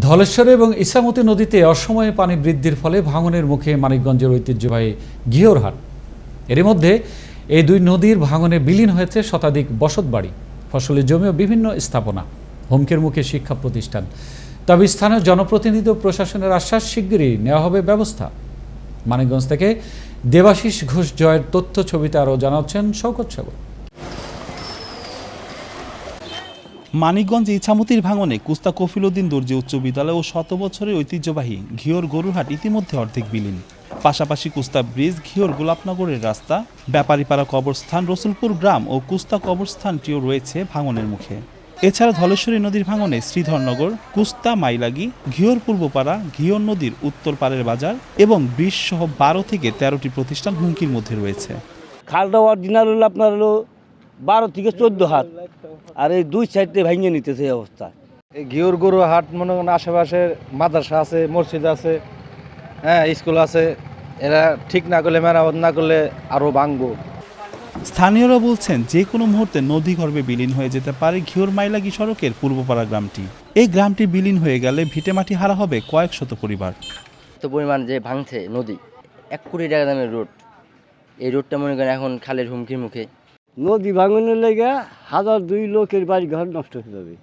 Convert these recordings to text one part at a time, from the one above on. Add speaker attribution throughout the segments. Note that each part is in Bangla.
Speaker 1: ধলেশ্বরে এবং ইসামতি নদীতে অসময়ে পানি বৃদ্ধির ফলে ভাঙনের মুখে মানিকগঞ্জের ঐতিহ্যবাহী ঘিওরহাট এর মধ্যে এই দুই নদীর ভাঙনে বিলীন হয়েছে শতাধিক বসতবাড়ি ফসলের জমি ও বিভিন্ন স্থাপনা, হুমকির মুখে শিক্ষা প্রতিষ্ঠান। তবে স্থানীয় জনপ্রতিনিধি ও প্রশাসনের আশ্বাস শিগগিরই নেওয়া হবে ব্যবস্থা। মানিকগঞ্জ থেকে দেবাশিস ঘোষ জয়ের তথ্য ছবিতে আরও জানাচ্ছেন শওকত সাগর।
Speaker 2: মানিকগঞ্জ ইছামতির ভাঙনে কুস্তা কফিলউদ্দিন দর্জি উচ্চ বিদ্যালয় ও শত বছরের ঐতিহ্যবাহী ঘিওর গরুরহাট ইতিমধ্যে অর্ধেক বিলীন। পাশাপাশি কুস্তা ব্রিজ, ঘিওর গোলাপনগরের রাস্তা, ব্যাপারীপাড়া কবরস্থান, রসুলপুর গ্রাম ও কুস্তা কবরস্থানটিও রয়েছে ভাঙনের মুখে। এছাড়া ধলেশ্বরী নদীর ভাঙনে শ্রীধরনগর, কুস্তা মাইলাগি, ঘিওর পূর্বপাড়া, ঘিওর নদীর উত্তর পাড়ের বাজার এবং ব্রিজ সহ বারো থেকে তেরোটি প্রতিষ্ঠান হুমকির মধ্যে রয়েছে।
Speaker 3: খালটা অরিজিনাল হলো, আপনার হলো বারো থেকে চোদ্দ হাত। আর এই দুই সাইডে ভেঙে নিতেছে এই অবস্থা।
Speaker 4: এই ঘিওর গরু হাট মনে করেন আশেপাশে মাদ্রাসা আছে মসজিদ আছে হ্যাঁ স্কুল আছে এরা ঠিক না করলে মেরামত না করলে আরও ভাঙবো।
Speaker 2: স্থানীয়রা বলছেন যে কোনো মুহূর্তে নদী গর্ভে বিলীন হয়ে যেতে পারে ঘিওর মাইলাগি সড়কের পূর্বপাড়া গ্রামটি। এই গ্রামটি বিলীন হয়ে গেলে ভিটেমাটি হারা হবে কয়েক শত পরিবার।
Speaker 5: এত পরিমাণ যে ভাঙছে নদী এক কোটি টাকা দামের রোড। এই রোডটা মনে করেন এখন খালের হুমকির মুখে।
Speaker 3: নদী ভাঙনের লেগে হাজার দুই লোকের বাড়ি ঘর নষ্ট হয়ে যাবে।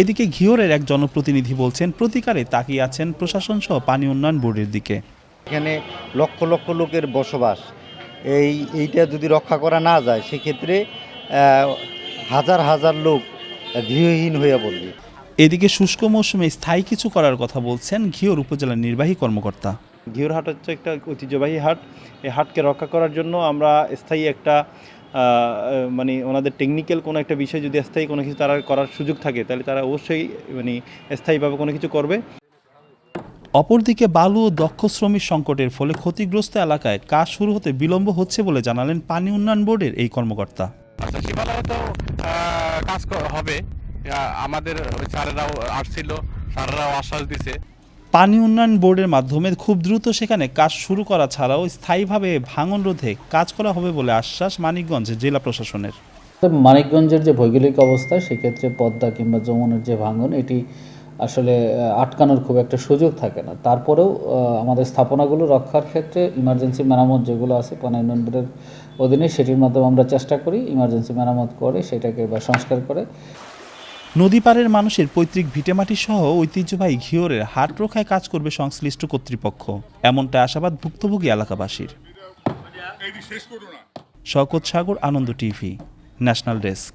Speaker 2: এদিকে ঘিওরের এক জনপ্রতিনিধি বলছেন প্রতিকারে তাকিয়ে আছেন প্রশাসন সহ পানি উন্নয়ন বোর্ডের দিকে।
Speaker 6: এখানে লক্ষ লক্ষ লোকের বসবাস। এই এইটা যদি রক্ষা করা না যায় সেক্ষেত্রে হাজার হাজার লোক গৃহহীন হয়ে পড়বে।
Speaker 2: এদিকে শুষ্ক মৌসুমে স্থায়ী কিছু করার কথা বলছেন ঘিওর উপজেলার নির্বাহী কর্মকর্তা।
Speaker 7: ঘিওর হাট হচ্ছে একটা ঐতিহ্যবাহী হাট। এই হাটকে রক্ষা করার জন্য আমরা স্থায়ী একটা মানে ওনাদের টেকনিক্যাল কোনো একটা বিষয় যদি স্থায়ী কোনো কিছু তারা করার সুযোগ থাকে তাহলে তারা অবশ্যই মানে স্থায়ীভাবে কোনো কিছু করবে।
Speaker 2: অপরদিকে বালু ও দক্ষ শ্রমিক সংকটের ফলে ক্ষতিগ্রস্ত এলাকায় কাজ শুরু হতে বিলম্ব হচ্ছে বলে জানালেন পানি উন্নয়ন বোর্ডের এই কর্মকর্তা।
Speaker 8: আচ্ছা শিবালয়ে তো আহ, কাজ হবে। আহ, আমাদের ওই স্যারেরাও আসছিল স্যারেরাও আশ্বাস দিছে।
Speaker 2: পানি উন্নয়ন বোর্ডের মাধ্যমে খুব দ্রুত সেখানে কাজ শুরু করা ছাড়াও স্থায়ীভাবে ভাঙন রোধে কাজ করা হবে বলে আশ্বাস মানিকগঞ্জ জেলা প্রশাসনের।
Speaker 9: মানিকগঞ্জের যে ভৌগোলিক অবস্থা, সেক্ষেত্রে পদ্মা কিংবা যমুনার যে ভাঙন, এটি আসলে আটকানোর খুব একটা সুযোগ থাকে না। তারপরেও আমাদের স্থাপনাগুলো রক্ষার ক্ষেত্রে ইমার্জেন্সি মেরামত যেগুলো আছে, পানি উন্নয়ন বোর্ডের অধীনে সেটির মাধ্যমে আমরা চেষ্টা করি ইমার্জেন্সি মেরামত করে সেটাকে বা সংস্কার করে।
Speaker 2: নদী পাড়ের মানুষের পৈতৃক ভিটেমাটি সহ ঐতিহ্যবাহী ঘিওরের হাট রক্ষায় কাজ করবে সংশ্লিষ্ট কর্তৃপক্ষ। এমনটা আশাবাদ ভুক্তভোগী এলাকাবাসীর। Shawkat Sagar Ananda TV national desk.